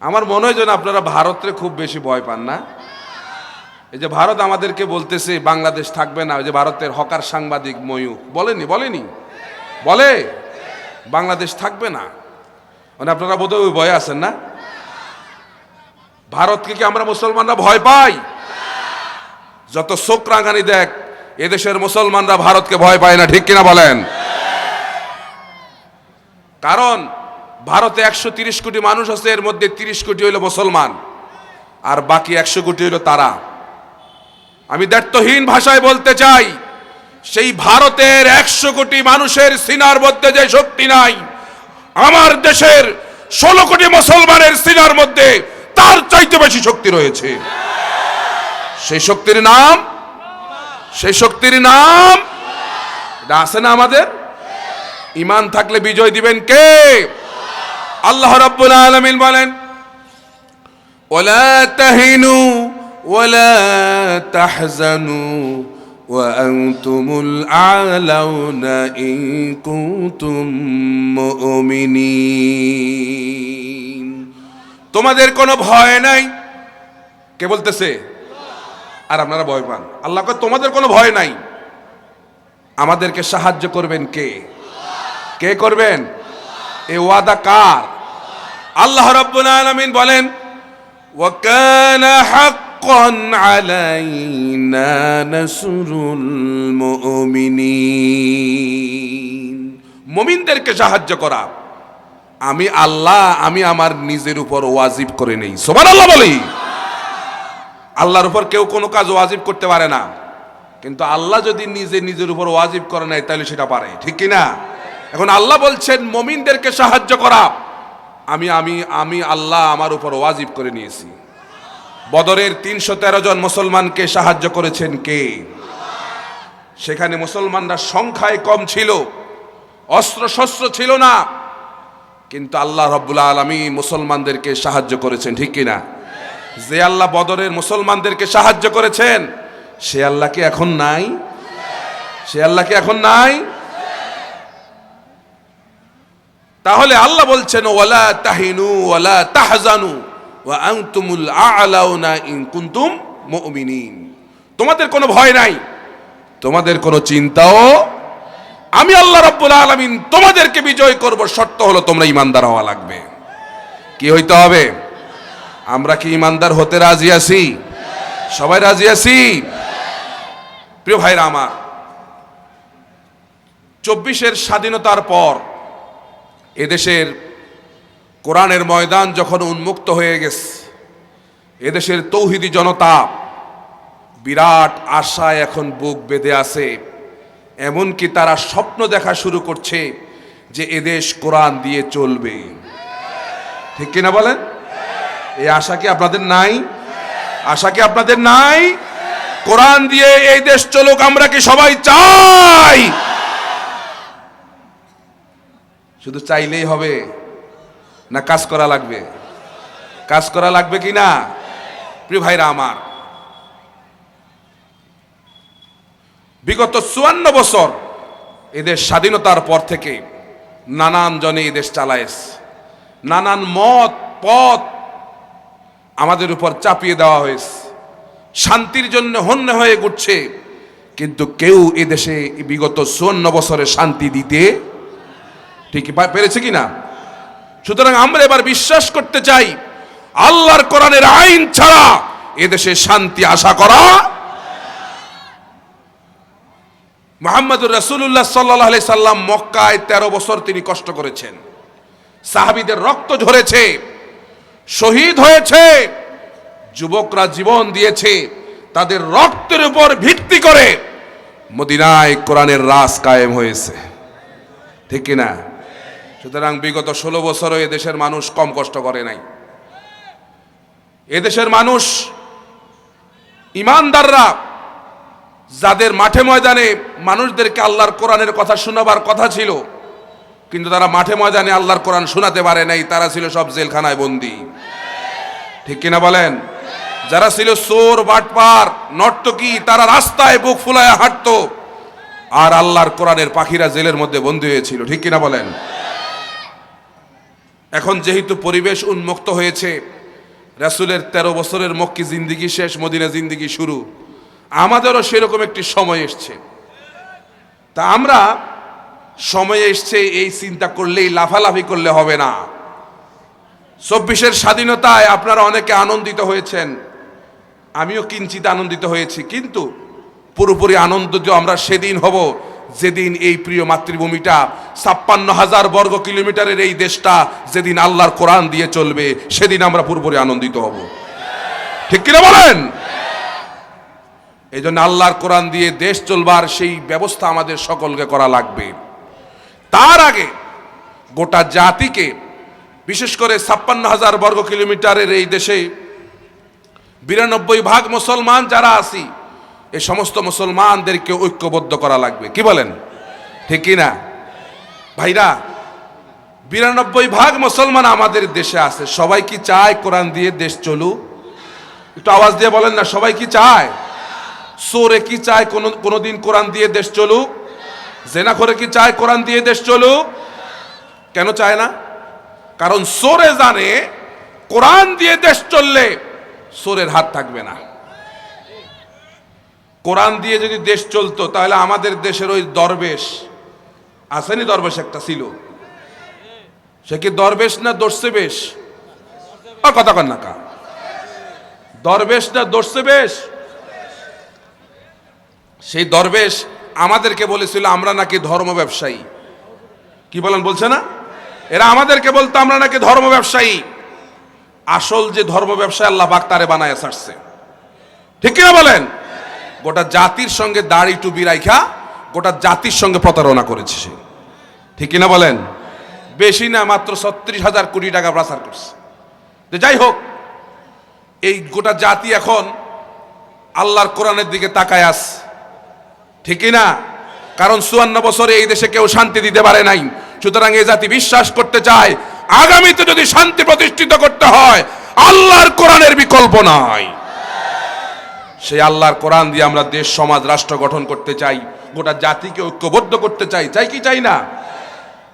আমার মনে হয় যেন আপনারা ভারতে খুব বেশি ভয় পান না। এই যে ভারত আমাদেরকে বলতেছে, বাংলাদেশ থাকবে না, ওই যে ভারতের হকার সাংবাদিক ময়ূক বলেনি বলেনি? বলে? বাংলাদেশ থাকবে না। মানে আপনারা বোধহয় ওই ভয়ে আছেন না? ভারতকে কি আমরা মুসলমানরা ভয় পাই? যত চোখ রাঙানি দেখ, এদেশের মুসলমানরা ভারতকে ভয় পায় না, ঠিক কিনা বলেন? কারণ ভারতে একশো তিরিশ কোটি মানুষ আছে, এর মধ্যে তিরিশ কোটি হইল মুসলমান, আর বাকি একশো কোটি হইল তারা। আমি দায়িত্বহীন ভাষায় বলতে চাই, সেই ভারতের একশো কোটি মানুষের সিনার মধ্যে যে শক্তি নাই, আমার দেশের ষোলো কোটি মুসলমানের সিনার মধ্যে তার চাইতে বেশি শক্তি রয়েছে। সেই শক্তির নাম, সেই শক্তির নাম আছে না আমাদের? ইমান থাকলে বিজয় দিবেন কে? আল্লাহ রাব্বুল আলামিন বলেন ওলা তাহিনু ওলা তাহজানু وأنتم الأعلون إن كنتم مؤمنين তোমাদের কোনো ভয় নাই কে বলতেছে আর আপনারা ভয় পান আল্লাহ কয় তোমাদের কোনো ভয় নাই আমাদেরকে সাহায্য করবেন কে কে করবেন এ ওয়াদা কার আল্লাহ রাব্বুল আলামিন বলেন وكان حقا علينا نصر المؤمنين মুমিনদেরকে সাহায্য করা আমি আল্লাহ আমি আমার নিজের উপর ওয়াজিব করে নেই সুবহানাল্লাহ বলি আল্লাহর উপর কেউ কোনো কাজ ওয়াজিব করতে পারে না কিন্তু আল্লাহ যদি নিজে নিজের উপর ওয়াজিব করে নেয় তাহলে সেটা পারে ঠিক কি না এখন আল্লাহ বলছেন মমিনদেরকে সাহায্য করা আমি আমি আমি আল্লাহ আমার উপর ওয়াজিব করে নিয়েছি। বদরের তিনশো তেরো জন মুসলমানকে সাহায্য করেছেন কে? সেখানে মুসলমানরা সংখ্যায় কম ছিল অস্ত্র শস্ত্র ছিল না, কিন্তু আল্লাহ রব্বুল আলমী মুসলমানদেরকে সাহায্য করেছেন, ঠিক কিনা? যে আল্লাহ বদরের মুসলমানদেরকে সাহায্য করেছেন, সে আল্লাহ কি এখন নাই? সে আল্লাহ কি এখন নাই? তাহলে আল্লাহ বলছেন, ওয়ালা তাহিনু ওয়ালা তাহজানু ওয়া আনতুমুল আ'লাউনা ইন কুনতুম মুমিনিন। তোমাদের কোনো ভয় নাই, তোমাদের কোনো চিন্তাও আমি আল্লাহ রাব্বুল আলামিন তোমাদেরকে বিজয় করব, শর্ত হলো তোমরা ইমানদার হওয়া লাগবে। কি হইতে হবে? আমরা কি ইমানদার হতে রাজি আছি? সবাই রাজি আছি? প্রিয় ভাইরা আমার, চব্বিশের স্বাধীনতার পর এদেশের কোরআনের ময়দান যখন উন্মুক্ত হয়ে গেছে, এদেশের তৌহিদি জনতা বিরাট আশায় এখন বুক বেঁধে আছে। এমনকি তারা স্বপ্ন দেখা শুরু করছে যে এদেশ কোরআন দিয়ে চলবে। ঠিক কিনা বলেন? এই আশা কি আপনাদের নাই? আশা কি আপনাদের নাই? কোরআন দিয়ে এই দেশ চলুক, আমরা কি সবাই চাই? শুধু চাইলেই হবে না কাজ করা লাগবে? কাজ করা লাগবে কি না? প্রিয় ভাইরা আমার, বিগত চুয়ান্ন বছর এদের স্বাধীনতার পর থেকে নানান জনে এদেশ চালায়েস নানান মত, পথ আমাদের উপর চাপিয়ে দেওয়া হয়েছে। শান্তির জন্য হন্য হয়ে ঘুরছে। কিন্তু কেউ এদেশে বিগত চুয়ান্ন বছরে শান্তি দিতে ঠিক পেরেছে কি না সুতরাং আমরা এবার বিশ্বাস করতে চাই, আল্লাহর কোরআনের আইন ছাড়া এদেশে শান্তি আশা করা মোহাম্মদুর রসুল্লাহ সাল্লাহ সাল্লাম মক্কায় তেরো বছর তিনি কষ্ট করেছেন। সাহাবিদের রক্ত ঝরেছে, শহীদ হয়েছে, যুবকরা জীবন দিয়েছে, তাদের রক্তের উপর ভিত্তি করে মদিনায় কোরআনের রাস কায়েম হয়েছে। ঠিক কিনা? সুতরাং বিগত ষোলো বছরও এদেশের মানুষ কম কষ্ট করে নাই। এদেশের মানুষ ইমানদাররা যাদের মাঠে ময়দানে মানুষদেরকে আল্লাহর কোরআনের কথা শোনাবার কথা ছিল, কিন্তু তারা মাঠে ময়দানে আল্লাহর কোরআন শোনাতে পারে নাই, তারা ছিল সব জেলখানায় বন্দি। ঠিক কিনা বলেন? যারা ছিল চোর, বাটপার, নর্তকী, তারা রাস্তায় বুক ফুলায় হাঁটতো, আর আল্লাহর কোরআনের পাখিরা জেলের মধ্যে বন্দী হয়েছিল। ঠিক কিনা বলেন? এখন যেহেতু পরিবেশ উন্মুক্ত হয়েছে, রাসুলের তেরো বছরের মক্কি জিন্দিগি শেষ, মদিনা জিন্দিগি শুরু। আমাদেরও সেরকম একটি সময় এসছে। তা আমরা সময় এসছে এই চিন্তা করলেই লাফালাফি করলে হবে না। চব্বিশের স্বাধীনতায় আপনারা অনেকে আনন্দিত হয়েছেন। আমিও কিঞ্চিত আনন্দিত হয়েছি, কিন্তু পুরোপুরি আনন্দিত আমরা সেদিন হব যেদিন এই প্রিয় মাতৃভূমিটা ছাপ্পান্ন হাজার বর্গ কিলোমিটারের এই দেশটা যেদিন আল্লাহর কোরআন দিয়ে চলবে, সেদিন আমরা পুরোপুরি আনন্দিত হব। ঠিক কিনা বলেন? এই জন্য আল্লাহর কোরআন দিয়ে দেশ চলবার সেই ব্যবস্থা আমাদের সকলকে করা লাগবে। তার আগে গোটা জাতিকে, বিশেষ করে ছাপ্পান্ন হাজার বর্গ কিলোমিটারের এই দেশে বিরানব্বই ভাগ মুসলমান যারা আছি এই সমস্ত মুসলমানদেরকে ঐক্যবদ্ধ করা লাগবে। কি বলেন? ঠিক না? ভাইরা, বিরানব্বই ভাগ মুসলমান আমাদের দেশে আছে। সবাই কি চায় কোরআন দিয়ে দেশ চলুক? একটু আওয়াজ দিয়ে বলেন না, সবাই কি চায়? সোরে কি চায় কোনো, কোনোদিন কোরআন দিয়ে দেশ চলুক? জেনা করে কি চায় কোরআন দিয়ে দেশ চলুক? কেন চায় না? কারণ সোরে জানে কোরআন দিয়ে দেশ চললে সোরের হাত থাকবে না। কোরআন দিয়ে যদি দেশ চলতো, তাহলে আমাদের দেশের ওই দরবেশ, আসেনি দরবেশ একটা ছিল সে কি দরবেশ না দর্শে বেশ? কথা কন না কা। দরবেশ না দর্শে বেশ? সেই দরবেশ আমাদেরকে বলেছিল, আমরা নাকি ধর্ম ব্যবসায়ী। কি বলেন, বলছে না? এরা আমাদেরকে বলতো, আমরা নাকি ধর্ম ব্যবসায়ী। আসল যে ধর্ম ব্যবসায় আল্লাহ পাক তারে বানায় ছাড়ছে। ঠিক কিনা বলেন? গোটা জাতির সঙ্গে দাড়ি টুবি রাইখা গোটা জাতির সঙ্গে প্রতারণা করেছে সে। ঠিক কিনা বলেন? বেশি না, মাত্র ছত্রিশ হাজার কোটি টাকা প্রচার করছে। যাই হোক, এই গোটা জাতি এখন আল্লাহর কোরআনের দিকে তাকায় আস ঠিকই না কারণ চুয়ান্ন বছরে এই দেশে কেউ শান্তি দিতে পারে নাই। সুতরাং এই জাতি বিশ্বাস করতে চায়, আগামীতে যদি শান্তি প্রতিষ্ঠিত করতে হয়, আল্লাহর কোরআনের বিকল্প নাই। সেই আল্লাহর কোরআন দিয়ে আমরা দেশ, সমাজ, রাষ্ট্র গঠন করতে চাই। গোটা জাতিকে ঐক্যবদ্ধ করতে চাই। চাই কি চাই না?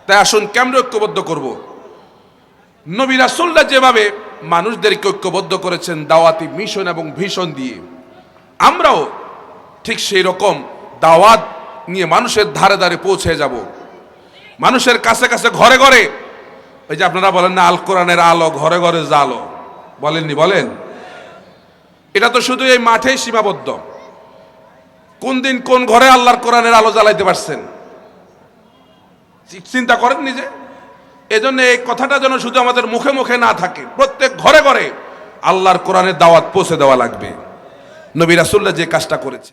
তাই আসুন, কেমন ঐক্যবদ্ধ করব? নবী রাসুল্লাহ যেভাবে মানুষদেরকে ঐক্যবদ্ধ করেছেন, দাওয়াতি, মিশন এবং ভীষণ দিয়ে, আমরাও ঠিক সেই রকম দাওয়াত নিয়ে মানুষের ধারে ধারে পৌঁছে যাব। মানুষের কাছে কাছে ঘরে ঘরে ওই যে আপনারা বলেন না, আল কোরআনের আলো, ঘরে ঘরে জালো। বলেননি, বলেন? এটা তো শুধু এই মাঠেই সীমাবদ্ধ। কোন দিন কোন ঘরে আল্লাহর কোরআনের আলো জ্বালাইতে পারছেন? চিন্তা করেন নিজে। এজন্য এই কথাটা যেন শুধু আমাদের মুখে মুখে না থাকে, প্রত্যেক ঘরে ঘরে আল্লাহর কোরআনের দাওয়াত পৌঁছে দেওয়া লাগবে। নবী রাসুল্লাহ যে কাজটা করেছে